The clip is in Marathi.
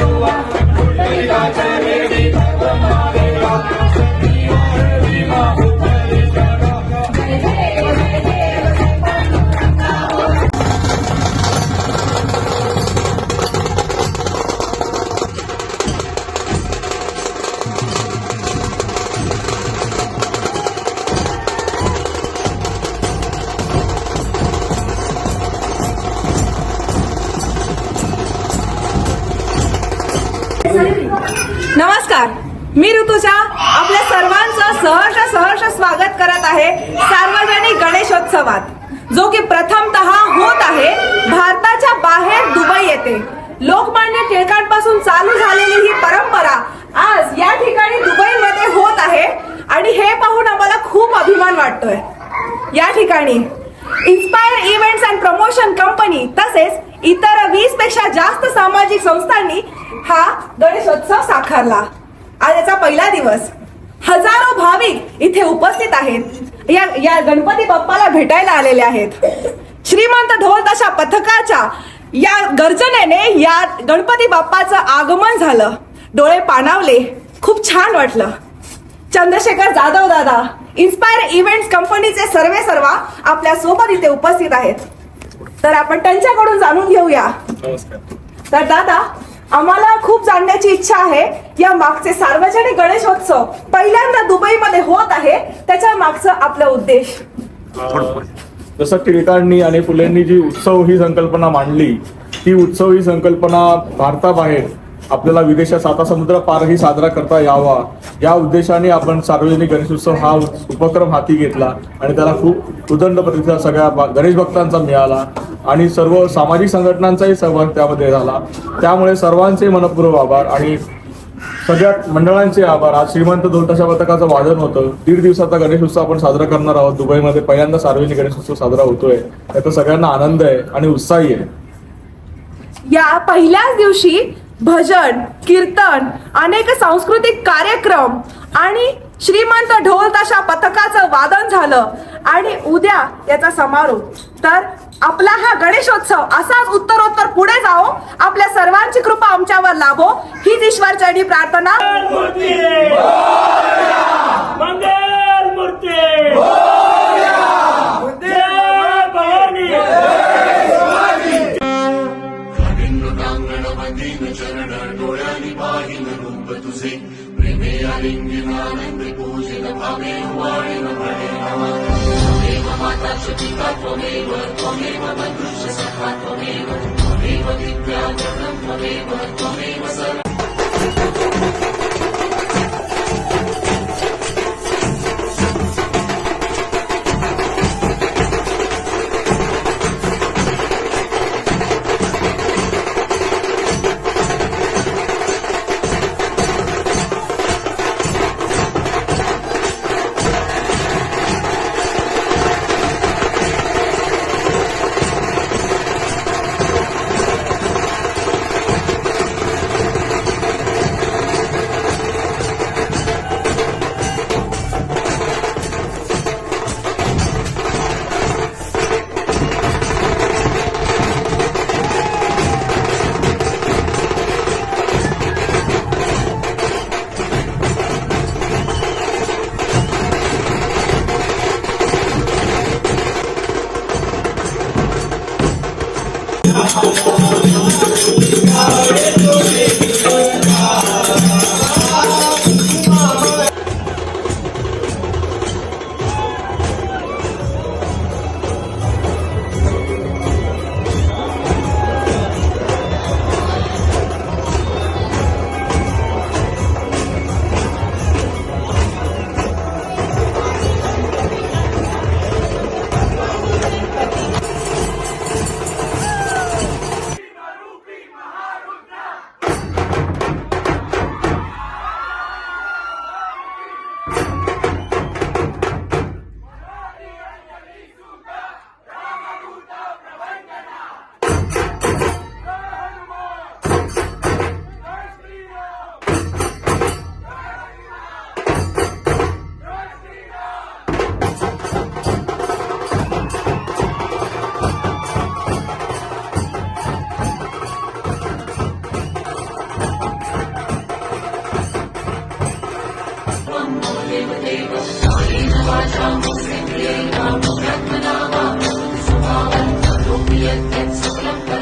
Yeshua, Mary मी ऋतुजा आपल्या सर्वांचं सहर्ष सहर्ष स्वागत करत आहे सार्वजनिक गणेशोत्सवात जो की प्रथमतः होत आहे भारताच्या बाहेर दुबई येथे. लोकमान्य टिळकांपासून चालू झालेली ही परंपरा आज या ठिकाणी दुबईमध्ये होत आहे आणि हे पाहून आम्हाला खूप अभिमान वाटतोय. या ठिकाणी inspire events and promotion company तसेच इतर वीसपेक्षा जास्त सामाजिक संस्थांनी हा गणेशोत्सव साकारला. आज याचा पहिला दिवस. हजारो भाविक इथे उपस्थित आहेत. या या गणपती बाप्पाला भेटायला आलेले आहेत. श्रीमंत ढोल तशा पथकाच्या या गर्जनेने या गणपती बाप्पाचं आगमन झालं. डोळे पाणावले. खूप छान वाटलं. चंद्रशेखर जाधव दादा इन्स्पायर इव्हेंट्स कंपनीचे सर्वे सर्वा आपल्यासोबत इथे उपस्थित आहेत. तर आपण त्यांच्याकडून जाणून घेऊया. तर दादा आम्हाला खूप जाणण्याची इच्छा आहे. या मागचे सार्वजनिक गणेशोत्सव पहिल्यांदा दुबईमध्ये होत आहे. त्याच्या मागचं आपला उद्देश. जसं टिळकांनी आणि फुलेंनी जी उत्सव ही संकल्पना मांडली ती उत्सव ही संकल्पना भारताबाहेर आपल्याला विदेशात साता समुद्र पारही साजरा करता यावा. या उद्देशाने आपण सार्वजनिक गणेशोत्सव हा उपक्रम हाती घेतला आणि त्याला खूप उदंड प्रतिसाद सगळ्या गणेश भक्तांचा मिळाला. आणि सर्व सामाजिक संघटनांचाही सहभाग त्यामध्ये झाला. त्यामुळे सर्वांचे मनपूर्वक आभार आणि सगळ्या मंडळांचे आभार. आज श्रीमंत दोलताशा पथकाचं वादन होतं. दीड दिवसाचा गणेश उत्सव आपण साजरा करणार आहोत. दुबईमध्ये पहिल्यांदा सार्वजनिक गणेश उत्सव साजरा होतोय. त्याचा सगळ्यांना आनंद आहे आणि उत्साही आहे. या पहिल्याच दिवशी भजन कीर्तन अनेक सांस्कृतिक कार्यक्रम आणि श्रीमंत ढोल ताशा पथकाचं वादन झालं. आणि उद्या याचा समारोप. तर आपला हा गणेशोत्सव असाच उत्तरोत्तर पुढे जाओ आपल्या सर्वांची कृपा आमच्यावर लाभो. हीच प्रार्थना. मूर्ती जय भवानी. प्रांगणमधीन चरण डोळ्यांनी पाहिन रूप तुझे. प्रेमे आलिंगनानंद पूजन भावे वाळीन म्हणे नमः त्वमेव माता च पिता त्वमेव त्वमेव मनुष्य सखा त्वमेव त्वमेव Muslim, Lingam, Brahmanama, Sukavan, Rupiat, and Sukalam.